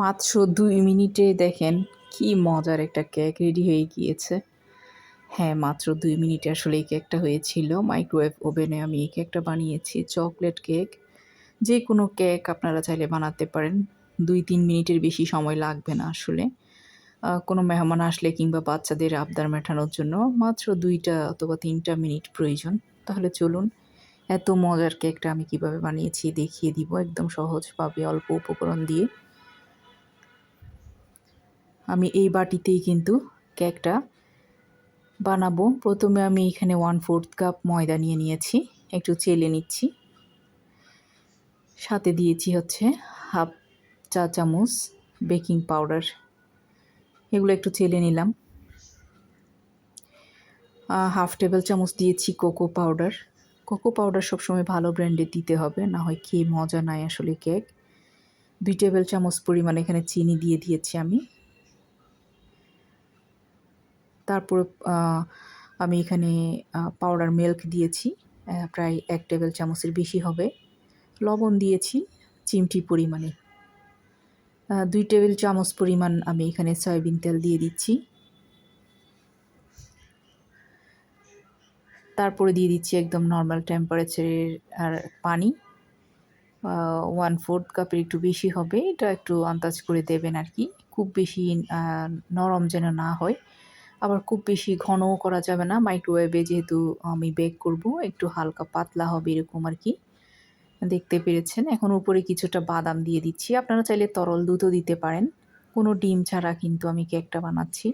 মাত্র দুই মিনিটে দেখেন কি মজার একটা কেক রেডি হয়ে গিয়েছে। হ্যাঁ মাত্র দুই মিনিটে আসলে এই কেকটা হয়েছিল। মাইক্রোওয়েভ ওভেনে আমি এই কেকটা বানিয়েছি, চকলেট কেক। যে কোনো কেক আপনারা চাইলে বানাতে পারেন। দুই তিন মিনিটের বেশি সময় লাগবে না আসলে। কোনো মেহমান আসলে কিংবা বাচ্চাদের আবদার মেটানোর জন্য মাত্র দুইটা অথবা তিনটা মিনিট প্রয়োজন। তাহলে চলুন, এত মজার কেকটা আমি কীভাবে বানিয়েছি দেখিয়ে দিব। একদম সহজভাবে, অল্প উপকরণ দিয়ে। আমি এই বাটিতেই কিন্তু কেকটা বানাবো। প্রথমে আমি এখানে ওয়ান ফোর্থ কাপ ময়দা নিয়ে নিয়েছি, একটু চেলে নিচ্ছি। সাথে দিয়েছি হচ্ছে হাফ চা চামচ বেকিং পাউডার এগুলো একটু চেলে নিলাম। হাফ টেবিল চামচ দিয়েছি কোকো পাউডার কোকো পাউডার সবসময় ভালো ব্র্যান্ডের দিতে হবে, না হয় খেয়ে মজা নাই আসলে কেক দুই টেবিল চামচ পরিমাণ এখানে চিনি দিয়ে দিয়েছি আমি। তারপরে আমি এখানে পাউডার মিল্ক দিয়েছি প্রায় এক টেবিল চামচের বেশি হবে। লবণ দিয়েছি চিমটি পরিমাণে। দুই টেবিল চামচ পরিমাণ আমি এখানে সয়াবিন তেল দিয়ে দিচ্ছি। তারপরে দিয়ে দিচ্ছি একদম নর্মাল টেম্পারেচারের আর পানি। ওয়ান ফোর্থ কাপের একটু বেশি হবে, এটা একটু আন্দাজ করে দেবেন আর কি। খুব বেশি নরম যেন না হয়। আবার খুব বেশি ঘনও করা যাবে না। মাইক্রোওয়েভে যেহেতু আমি বেক করব, একটু হালকা পাতলা হবে এরকম আর কি। দেখতে পেরেছেন। এখন উপরে কিছুটা বাদাম দিয়ে দিচ্ছি। আপনারা চাইলে তরল দুধও দিতে পারেন। কোনো ডিম ছাড়া কিন্তু আমি কেকটা বানাচ্ছি।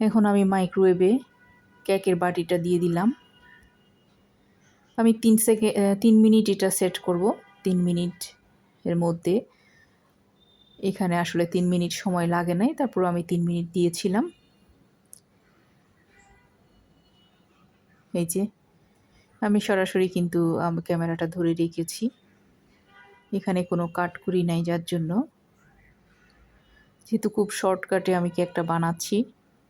এখন আমি মাইক্রোওয়েভে কেকের বাটিটা দিয়ে দিলাম। আমি তিন সেকেন্ড তিন মিনিট এটা সেট করব, তিন মিনিট এর মধ্যে। এখানে আসলে তিন মিনিট সময় লাগে নাই। তারপর আমি তিন মিনিট দিয়েছিলাম। এই যে, আমি সরাসরি কিন্তু ক্যামেরাটা ধরে রেখেছি। এখানে কোনো কাটকুরি নাই যার জন্য। যেহেতু খুব শর্টকাটে আমি কেকটা বানাচ্ছি,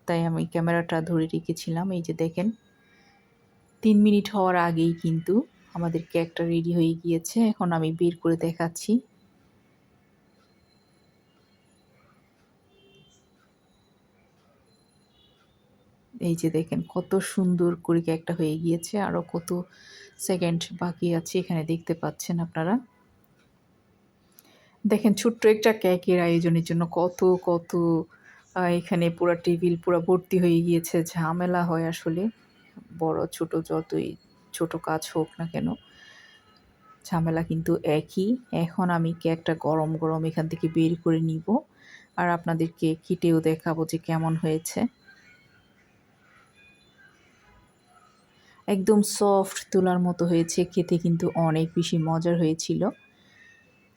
তাই আমি ক্যামেরাটা ধরে রেখেছিলাম। এই যে দেখেন, তিন মিনিট হওয়ার আগেই কিন্তু আমাদের কেকটা রেডি হয়ে গিয়েছে। এখন আমি বের করে দেখাচ্ছি। এই যে দেখেন কত সুন্দর করে কেকটা হয়ে গিয়েছে আরও কত সেকেন্ড বাকি আছে এখানে দেখতে পাচ্ছেন আপনারা। দেখেন ছোট্ট একটা কেকের আয়োজনের জন্য কত কত এখানে পুরো টেবিল পুরো ভর্তি হয়ে গিয়েছে, ঝামেলা হয় আসলে। বড়, ছোট যতই ছোট কাজ হোক না কেন, ঝামেলা কিন্তু একই। এখন আমি কেকটা গরম গরম এখান থেকে বের করে নিব, আর আপনাদেরকে কেটেও দেখাবো যে কেমন হয়েছে। একদম সফট তোলার মতো হয়েছে, খেতে কিন্তু অনেক বেশি মজার হয়েছিল।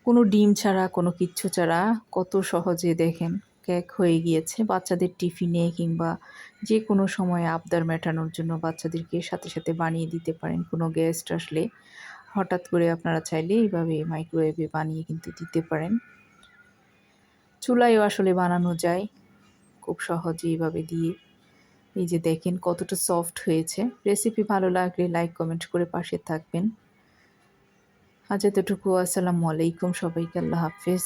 কোনো ডিম ছাড়া, কোনো কিচ্ছু ছাড়া, কত সহজে দেখেন, কেক হয়ে গিয়েছে। বাচ্চাদের টিফিনে কিংবা যে কোনো সময় আবদার মেটানোর জন্য বাচ্চাদেরকে সাথে সাথে বানিয়ে দিতে পারেন। কোনো গেস্ট আসলে হঠাৎ করে আপনারা চাইলে এইভাবে মাইক্রোওয়েভে বানিয়ে কিন্তু দিতে পারেন। চুলায়ও আসলে বানানো যায়, খুব সহজে এইভাবে দিয়ে। এই যে দেখেন কতটা সফট হয়েছে। রেসিপি ভালো লাগলে লাইক কমেন্ট করে পাশে থাকবেন। আজ এতটুকু, আসসালামু আলাইকুম সবাইকে, আল্লাহ হাফেজ।